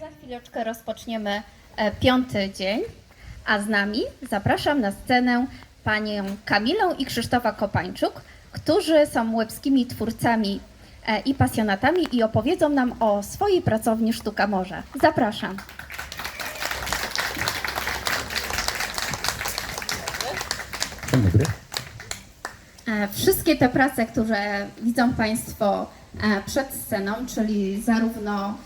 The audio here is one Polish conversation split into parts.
za chwileczkę rozpoczniemy e, piąty dzień, a z nami zapraszam na scenę panią Kamilą i Krzysztofa Kopańczuk, którzy są łebskimi twórcami e, i pasjonatami i opowiedzą nam o swojej pracowni Sztuka Morza. Zapraszam. Dzień dobry. E, Wszystkie te prace, które widzą Państwo e, przed sceną, czyli zarówno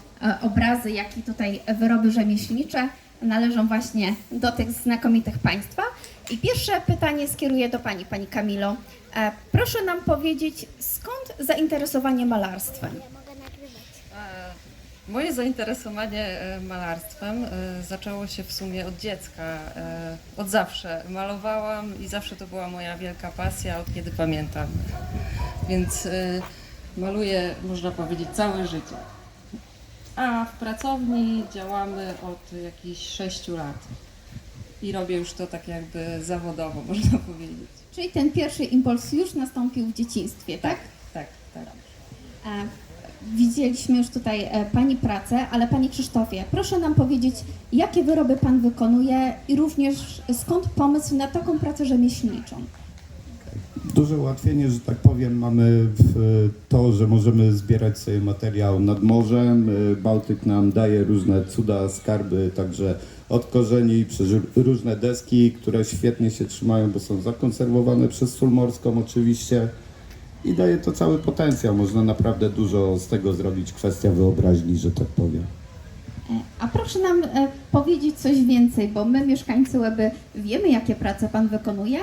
obrazy, jak i tutaj wyroby rzemieślnicze, należą właśnie do tych znakomitych Państwa. I pierwsze pytanie skieruję do Pani, Pani Kamilo. E, Proszę nam powiedzieć, skąd zainteresowanie malarstwem? E, Moje zainteresowanie e, malarstwem zaczęło się w sumie od dziecka. Od zawsze malowałam i zawsze to była moja wielka pasja, od kiedy pamiętam. Więc maluję, można powiedzieć, całe życie. A w pracowni działamy od jakichś 6 lat. I robię już to tak jakby zawodowo, można powiedzieć. Czyli ten pierwszy impuls już nastąpił w dzieciństwie, tak? Tak, tak. E, Widzieliśmy już tutaj e, Pani pracę, ale Panie Krzysztofie, proszę nam powiedzieć, jakie wyroby Pan wykonuje i również skąd pomysł na taką pracę rzemieślniczą? Duże ułatwienie, że tak powiem, mamy w to, że możemy zbierać sobie materiał nad morzem. Bałtyk nam daje różne cuda, skarby, także od korzeni przez różne deski, które świetnie się trzymają, bo są zakonserwowane przez sól morską oczywiście. I daje to cały potencjał. Można naprawdę dużo z tego zrobić. Kwestia wyobraźni, że tak powiem. A proszę nam e, powiedzieć coś więcej, bo my mieszkańcy Łeby wiemy, jakie prace Pan wykonuje,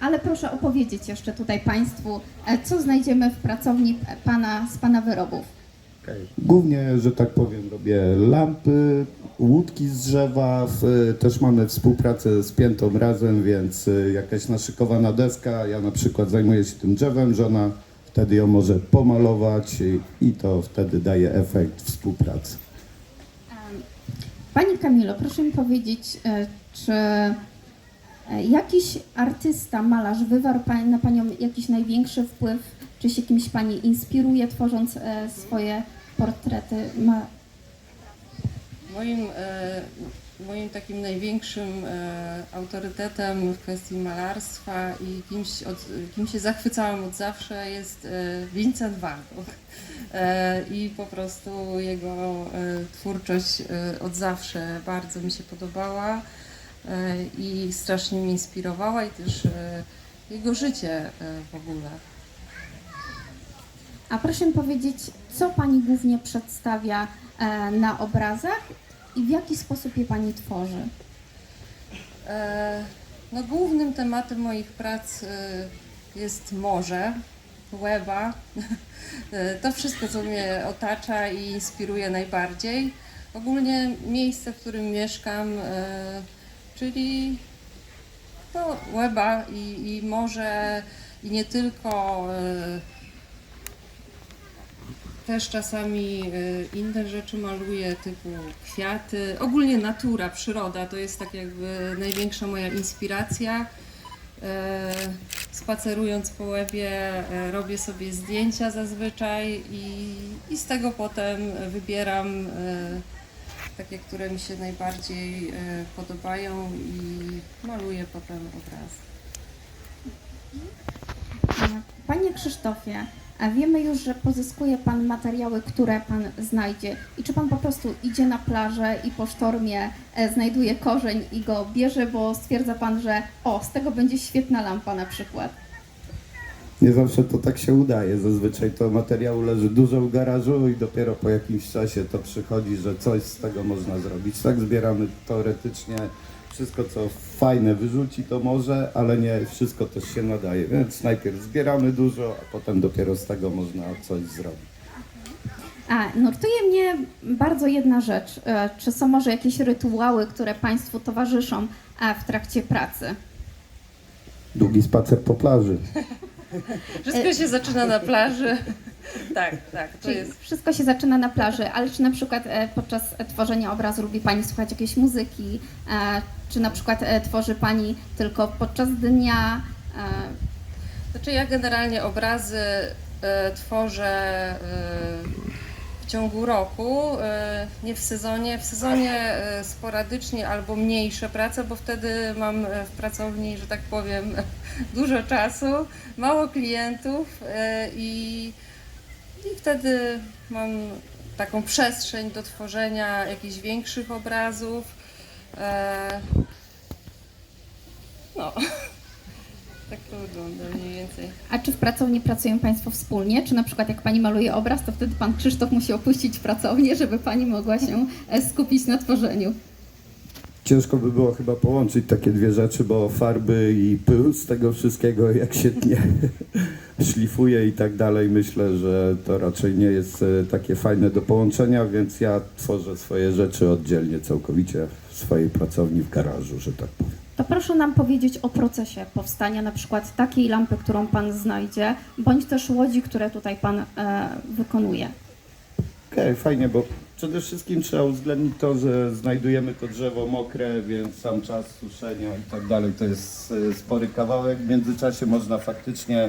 ale proszę opowiedzieć jeszcze tutaj Państwu, e, co znajdziemy w pracowni e, Pana z Pana wyrobów. Głównie, że tak powiem, robię lampy, łódki z drzewa, w, też mamy współpracę z Piętą razem, więc y, jakaś naszykowana deska, ja na przykład zajmuję się tym drzewem, żona wtedy ją może pomalować i, to wtedy daje efekt współpracy. Pani Kamilo, proszę mi powiedzieć, e, czy e, jakiś artysta, malarz wywarł na Panią jakiś największy wpływ, czy się kimś Pani inspiruje, tworząc e, swoje portrety? Ma... Moim, e, moim takim największym e, autorytetem w kwestii malarstwa i kimś, od, kim się zachwycałam od zawsze jest e, Vincent van Gogh. E, I po prostu jego e, twórczość e, od zawsze bardzo mi się podobała e, i strasznie mnie inspirowała i też e, jego życie e, w ogóle. A proszę powiedzieć, co Pani głównie przedstawia e, na obrazach i w jaki sposób je Pani tworzy? E, No, głównym tematem moich prac e, jest morze, łeba. E, To wszystko, co mnie otacza i inspiruje najbardziej. Ogólnie miejsce, w którym mieszkam, e, czyli no, łeba i, i morze i nie tylko. e, Też czasami e, inne rzeczy maluję, typu kwiaty. Ogólnie natura, przyroda to jest tak jakby największa moja inspiracja. E, Spacerując po łebie, robię sobie zdjęcia zazwyczaj i, i z tego potem wybieram takie, które mi się najbardziej e, podobają i maluję potem obraz. Panie Krzysztofie, wiemy już, że pozyskuje Pan materiały, które Pan znajdzie. I czy Pan po prostu idzie na plażę i po sztormie e, znajduje korzeń i go bierze, bo stwierdza Pan, że o, z tego będzie świetna lampa na przykład. Nie zawsze to tak się udaje. Zazwyczaj to materiału leży dużo w garażu i dopiero po jakimś czasie to przychodzi, że coś z tego można zrobić. Tak zbieramy teoretycznie wszystko, co fajne wyrzuci to może, ale nie wszystko też się nadaje. Więc najpierw zbieramy dużo, a potem dopiero z tego można coś zrobić. A, nurtuje mnie bardzo jedna rzecz. E, Czy są może jakieś rytuały, które Państwu towarzyszą e, w trakcie pracy? Długi spacer po plaży. Wszystko się zaczyna na plaży. Tak, tak, to Czyli jest. wszystko się zaczyna na plaży, ale czy na przykład e, podczas e, tworzenia obrazu lubi Pani słuchać jakiejś muzyki, e, czy na przykład tworzy Pani tylko podczas dnia? Znaczy ja generalnie obrazy tworzę w ciągu roku, e, nie w sezonie. W sezonie e, sporadycznie albo mniejsze prace, bo wtedy mam e, w pracowni, że tak powiem, dużo czasu, mało klientów i, i wtedy mam taką przestrzeń do tworzenia jakichś większych obrazów. No, tak to wygląda mniej więcej. A czy w pracowni pracują Państwo wspólnie? Czy na przykład jak Pani maluje obraz, to wtedy Pan Krzysztof musi opuścić pracownię, żeby Pani mogła się e, skupić na tworzeniu? Ciężko by było chyba połączyć takie dwie rzeczy, bo farby i pył z tego wszystkiego, jak się tnie, szlifuje i tak dalej, myślę, że to raczej nie jest e, takie fajne do połączenia, więc ja tworzę swoje rzeczy oddzielnie, całkowicie w swojej pracowni, w garażu, że tak powiem. To proszę nam powiedzieć o procesie powstania na przykład takiej lampy, którą Pan znajdzie, bądź też łodzi, które tutaj Pan e, wykonuje. Okej, fajnie, bo przede wszystkim trzeba uwzględnić to, że znajdujemy to drzewo mokre, więc sam czas suszenia i tak dalej to jest e, spory kawałek. W międzyczasie można faktycznie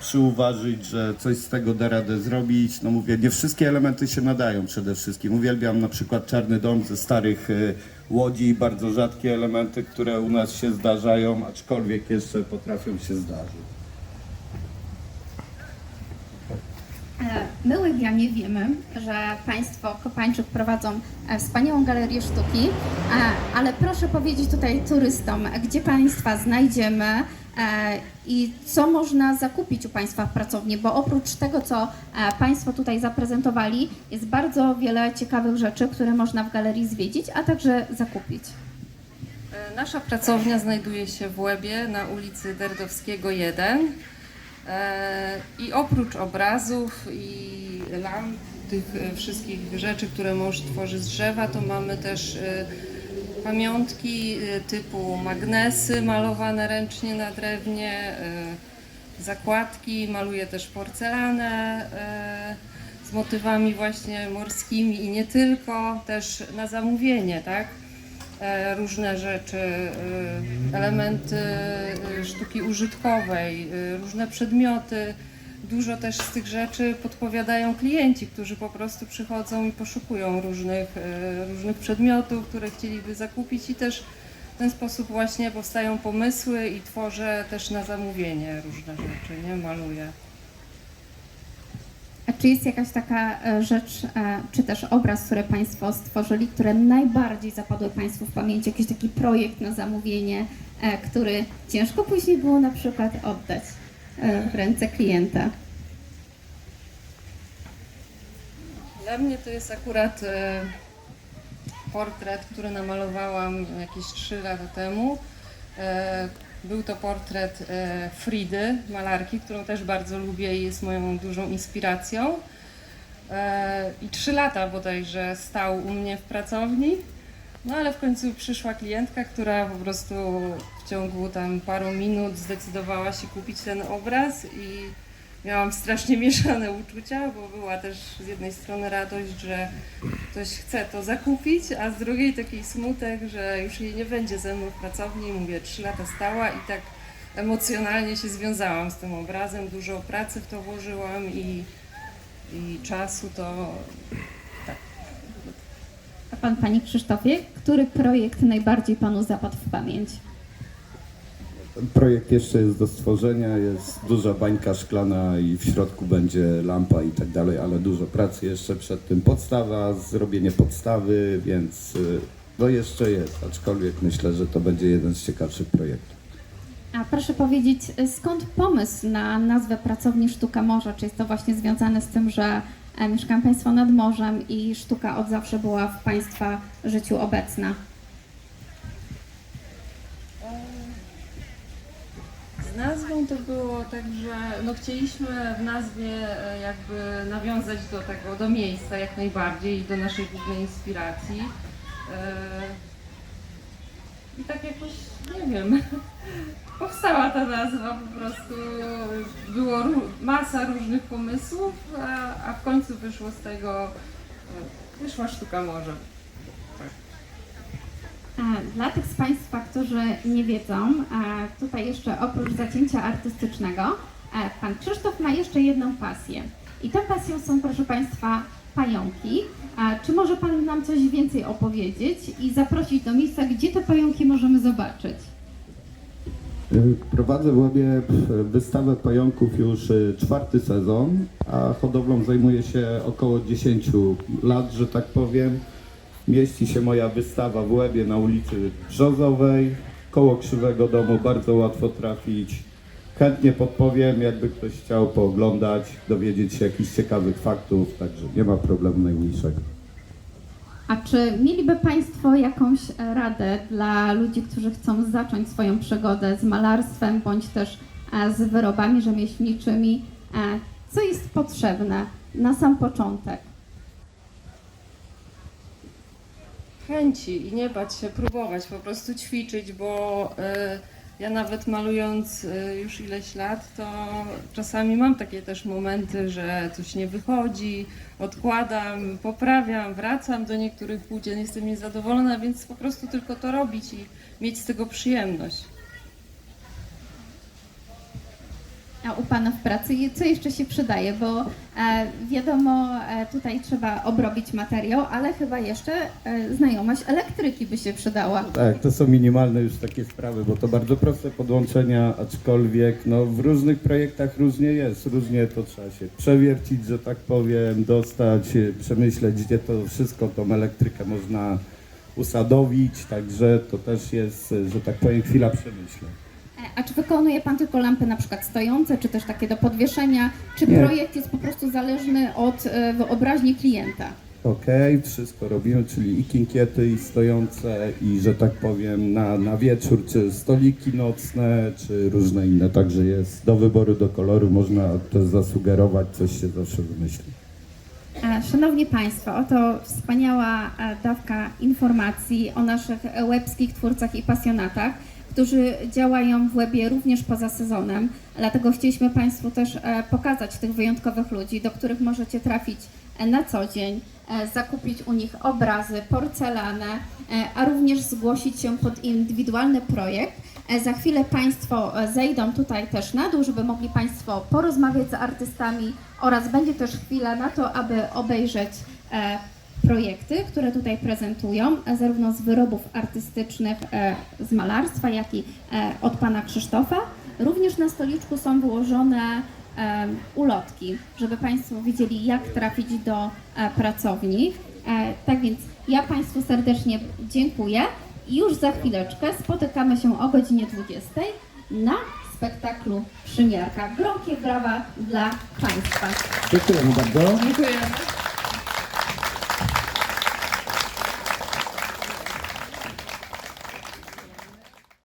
przyuważyć, że coś z tego da radę zrobić. No mówię, nie wszystkie elementy się nadają przede wszystkim. Uwielbiam na przykład czarny dom ze starych e, łodzi, bardzo rzadkie elementy, które u nas się zdarzają, aczkolwiek jeszcze potrafią się zdarzyć. E, My Łybianie wiemy, że Państwo Kopańczyk prowadzą e, wspaniałą galerię sztuki, e, ale proszę powiedzieć tutaj turystom, gdzie Państwa znajdziemy i co można zakupić u Państwa w pracowni, bo oprócz tego, co e, Państwo tutaj zaprezentowali, jest bardzo wiele ciekawych rzeczy, które można w galerii zwiedzić, a także zakupić. E, Nasza pracownia znajduje się w Łebie na ulicy Derdowskiego 1 E, i oprócz obrazów i lamp, tych e, wszystkich rzeczy, które mąż tworzy z drzewa, to mamy też e, pamiątki e, typu magnesy malowane ręcznie na drewnie, e, zakładki, maluje też porcelanę e, z motywami właśnie morskimi i nie tylko, też na zamówienie, tak? e, różne rzeczy, elementy sztuki użytkowej, różne przedmioty. Dużo też z tych rzeczy podpowiadają klienci, którzy po prostu przychodzą i poszukują różnych, e, różnych przedmiotów, które chcieliby zakupić i też w ten sposób właśnie powstają pomysły i tworzę też na zamówienie różne rzeczy, nie? Maluję. A czy jest jakaś taka e, rzecz, e, czy też obraz, który Państwo stworzyli, które najbardziej zapadły Państwu w pamięć, jakiś taki projekt na zamówienie, który ciężko później było na przykład oddać w ręce klienta? Dla mnie to jest akurat e, portret, który namalowałam jakieś 3 lata temu. E, był to portret e, Fridy, malarki, którą też bardzo lubię i jest moją dużą inspiracją. E, I 3 lata bodajże stał u mnie w pracowni. No ale w końcu przyszła klientka, która po prostu w ciągu tam paru minut zdecydowała się kupić ten obraz i miałam strasznie mieszane uczucia, bo była też z jednej strony radość, że ktoś chce to zakupić, a z drugiej taki smutek, że już jej nie będzie ze mną w pracowni. Mówię, trzy lata stała i tak emocjonalnie się związałam z tym obrazem, dużo pracy w to włożyłam i, i czasu to A Pan, Panie Krzysztofie, który projekt najbardziej Panu zapadł w pamięć? Projekt jeszcze jest do stworzenia, jest duża bańka szklana i w środku będzie lampa i tak dalej, ale dużo pracy jeszcze przed tym. Podstawa, zrobienie podstawy, więc y, no jeszcze jest, aczkolwiek myślę, że to będzie jeden z ciekawszych projektów. A proszę powiedzieć, e, skąd pomysł na nazwę Pracowni Sztuka Morza? Czy jest to właśnie związane z tym, że mieszkają Państwo nad morzem i sztuka od zawsze była w Państwa życiu obecna? Z nazwą to było tak, że no chcieliśmy w nazwie e, jakby nawiązać do tego, do miejsca jak najbardziej i do naszej głównej inspiracji. E, I tak jakoś, nie wiem, powstała ta nazwa, po prostu było masa różnych pomysłów, a, a w końcu wyszło z tego, e, wyszła sztuka morza. E, Dla tych z Państwa, którzy nie wiedzą, e, tutaj jeszcze oprócz zacięcia artystycznego, Pan Krzysztof ma jeszcze jedną pasję. I tą pasją są, proszę Państwa, pająki. Czy może Pan nam coś więcej opowiedzieć i zaprosić do miejsca, gdzie te pająki możemy zobaczyć? Prowadzę w Łebie wystawę pająków już y, czwarty sezon, a hodowlą zajmuję się około 10 lat, że tak powiem. Mieści się moja wystawa w Łebie na ulicy Brzozowej, koło Krzywego Domu, bardzo łatwo trafić. Chętnie podpowiem, jakby ktoś chciał pooglądać, dowiedzieć się jakichś ciekawych faktów, także nie ma problemu najmniejszego. A czy mieliby Państwo jakąś e, radę dla ludzi, którzy chcą zacząć swoją przygodę z malarstwem bądź też e, z wyrobami rzemieślniczymi? E, Co jest potrzebne na sam początek? chęci i nie bać się próbować, po prostu ćwiczyć, bo y, ja nawet malując y, już ileś lat, to czasami mam takie też momenty, że coś nie wychodzi, odkładam, poprawiam, wracam do niektórych płócien, jestem niezadowolona, więc po prostu tylko to robić i mieć z tego przyjemność. A u Pana w pracy je- co jeszcze się przydaje? Bo e, wiadomo, e, tutaj trzeba obrobić materiał, ale chyba jeszcze e, znajomość elektryki by się przydała. Tak, to są minimalne już takie sprawy, bo to bardzo proste podłączenia, aczkolwiek no, w różnych projektach różnie jest, różnie to trzeba się przewiercić, że tak powiem, dostać, przemyśleć, gdzie to wszystko, tą elektrykę można usadowić, także to też jest, że tak powiem, chwila przemyśleń. A czy wykonuje Pan tylko lampy na przykład stojące, czy też takie do podwieszenia? Czy Nie. projekt jest po prostu zależny od e, wyobraźni klienta? Okej, wszystko robimy, czyli i kinkiety, i stojące, i że tak powiem na, na wieczór, czy stoliki nocne, czy różne inne, także jest do wyboru, do koloru, można też zasugerować, coś się zawsze wymyśli. E, Szanowni Państwo, oto wspaniała e, dawka informacji o naszych e, łebskich twórcach i pasjonatach, którzy działają w webie również poza sezonem. Dlatego chcieliśmy Państwu też e, pokazać tych wyjątkowych ludzi, do których możecie trafić e, na co dzień, e, zakupić u nich obrazy, porcelanę, a również zgłosić się pod indywidualny projekt. Za chwilę Państwo zejdą tutaj też na dół, żeby mogli Państwo porozmawiać z artystami oraz będzie też chwila na to, aby obejrzeć projekty, które tutaj prezentują, e, zarówno z wyrobów artystycznych, e, z malarstwa, jak i e, od Pana Krzysztofa. Również na stoliczku są wyłożone ulotki, żeby Państwo wiedzieli, jak trafić do pracowni. Tak więc ja Państwu serdecznie dziękuję i już za chwileczkę spotykamy się o godzinie 20 na spektaklu Przymiarka. Gromkie brawa dla Państwa. Dziękujemy bardzo. Dziękuję.